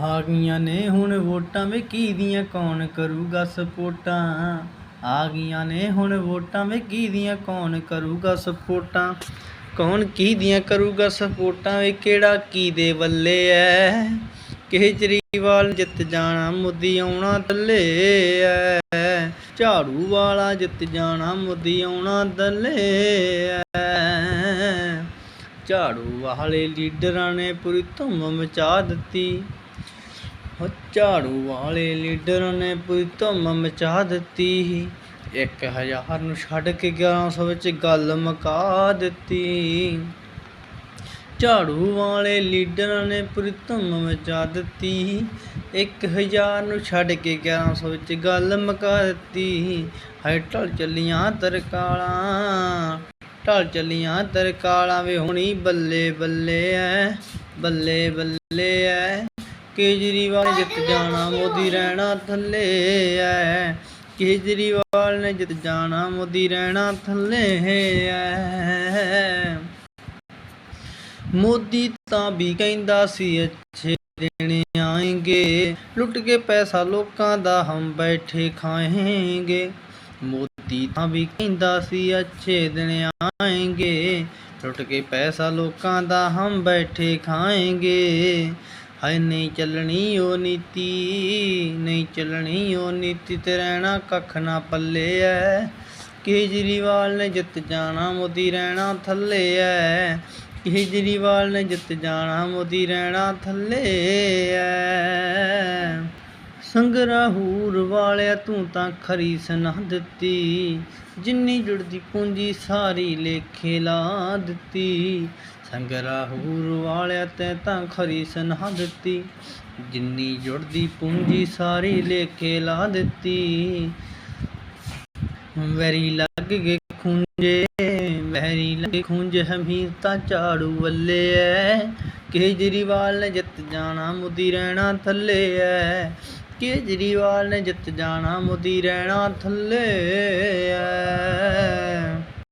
ਆ ਗਈਆਂ ਨੇ ਹੁਣ ਵੋਟਾਂ ਵੇ ਕੀ ਦੀਆਂ ਕੌਣ ਕਰੂਗਾ ਸਪੋਟਾਂ? ਆ ਗਈਆਂ ਨੇ ਹੁਣ ਵੋਟਾਂ ਵੇ ਕੀ ਦੀਆਂ ਕੌਣ ਕਰੂਗਾ ਸਪੋਟਾਂ? ਕੌਣ ਕੀ ਦੀਆਂ ਕਰੂਗਾ ਸਪੋਟਾਂ ਵੇ ਕਿਹੜਾ ਕੀ ਦੇ ਵੱਲੇ ਐ? ਕੇਜਰੀਵਾਲ ਜਿੱਤ ਜਾਣਾ ਮੋਦੀ ਆਉਣਾ ਥੱਲੇ ਐ। ਝਾੜੂ ਵਾਲਾ ਜਿੱਤ ਜਾਣਾ ਮੋਦੀ ਆਉਣਾ ਥੱਲੇ ਐ। ਝਾੜੂ ਵਾਲੇ ਲੀਡਰਾਂ ਨੇ ਪੂਰੀ ਧੁੰਮ ਮਚਾ ਦਿੱਤੀ। ਹੋ ਝਾੜੂ ਵਾਲੇ ਲੀਡਰਾਂ ਨੇ ਪੂਰੀ ਧੁੰਮ ਮਚਾ ਦਿੱਤੀ। ਇੱਕ ਹਜ਼ਾਰ ਨੂੰ ਛੱਡ ਕੇ 1100 ਵਿੱਚ ਗੱਲ ਮੁਕਾ ਦਿੱਤੀ। ਝਾੜੂ ਵਾਲੇ ਲੀਡਰਾਂ ਨੇ ਪੂਰੀ ਧੁੰਮ ਮਚਾ ਦਿੱਤੀ। ਇੱਕ ਹਜ਼ਾਰ ਨੂੰ ਛੱਡ ਕੇ 1100 ਵਿੱਚ ਗੱਲ ਮਕਾ ਦਿੱਤੀ। ਹਾਏ, ਢਲ ਚੱਲੀਆਂ ਤਰਕਾਲਾਂ, ਢਲ ਚੱਲੀਆਂ ਤਰਕਾਲਾਂ ਵੇ ਹੁਣੀ ਬੱਲੇ ਬੱਲੇ ਐ, ਬੱਲੇ ਬੱਲੇ ਐ। ਕੇਜਰੀਵਾਲ ਜਿੱਤ ਜਾਣਾ ਮੋਦੀ ਰਹਿਣਾ ਥੱਲੇ ਐ। ਕੇਜਰੀਵਾਲ ਨੇ ਜਿੱਤ ਜਾਣਾ ਮੋਦੀ ਰਹਿਣਾ ਥੱਲੇ ਐ। ਮੋਦੀ ਤਾਂ ਵੀ ਕਹਿੰਦਾ ਸੀ ਅੱਛੇ ਦਿਨ ਆਏਂਗੇ। ਲੁੱਟ ਕੇ ਪੈਸਾ ਲੋਕਾਂ ਦਾ ਹਮ ਬੈਠੇ ਖਾਏਂਗੇ। ਮੋਦੀ ਤਾਂ ਵੀ ਕਹਿੰਦਾ ਸੀ ਅੱਛੇ ਦਿਨ ਆਏਂਗੇ। ਲੁੱਟ ਕੇ ਪੈਸਾ ਲੋਕਾਂ ਦਾ ਹਮ ਬੈਠੇ ਖਾਏਂਗੇ। ਹਾਏ ਨਹੀਂ ਚੱਲਣੀ ਉਹ ਨੀਤੀ, ਨਹੀਂ ਚੱਲਣੀ ਉਹ ਨੀਤੀ ਤੇ ਰਹਿਣਾ ਕੱਖ ਨਾ ਪੱਲੇ ਐ। ਕੇਜਰੀਵਾਲ ਨੇ ਜਿੱਤ ਜਾਣਾ, ਮੋਦੀ ਰਹਿਣਾ ਥੱਲੇ ਐ। ਕੇਜਰੀਵਾਲ ਨੇ ਜਿੱਤ ਜਾਣਾ, ਮੋਦੀ ਰਹਿਣਾ ਥੱਲੇ ਐ। ਸੰਗਰਾਹੂਰ ਵਾਲਿਆ ਤੂੰ ਤਾਂ ਖਰੀ ਸੁਣਾ ਦਿੱਤੀ। ਜਿੰਨੀ ਜੁੜਦੀ ਪੂੰਜੀ ਸਾਰੀ ਲੇਖੇ ਲਾ ਦਿੱਤੀ। ਸੰਗਰਾਹੂਰ ਵਾਲਿਆ ਤੈ ਤਾਂ ਖਰੀ ਸਨਹਾ ਦਿੱਤੀ। ਜਿੰਨੀ ਜੁੜਦੀ ਪੂੰਜੀ ਸਾਰੀ ਲੇਖੇ ਲਾ ਦਿੱਤੀ। ਵੈਰੀ ਲੱਗ ਗਏ ਖੁੰਝੇ, ਵੈਰੀ ਲੱਗੇ ਖੁੰਝ, ਹਮੀਰ ਤਾਂ ਝਾੜੂ ਵੱਲੇ ਐ। ਕੇਜਰੀਵਾਲ ਨੇ ਜਿੱਤ ਜਾਣਾ ਮੋਦੀ ਰਹਿਣਾ ਥੱਲੇ ਐ। ਕੇਜਰੀਵਾਲ ਨੇ ਜਿੱਤ ਜਾਣਾ ਮੋਦੀ ਰਹਿਣਾ ਥੱਲੇ ਐ।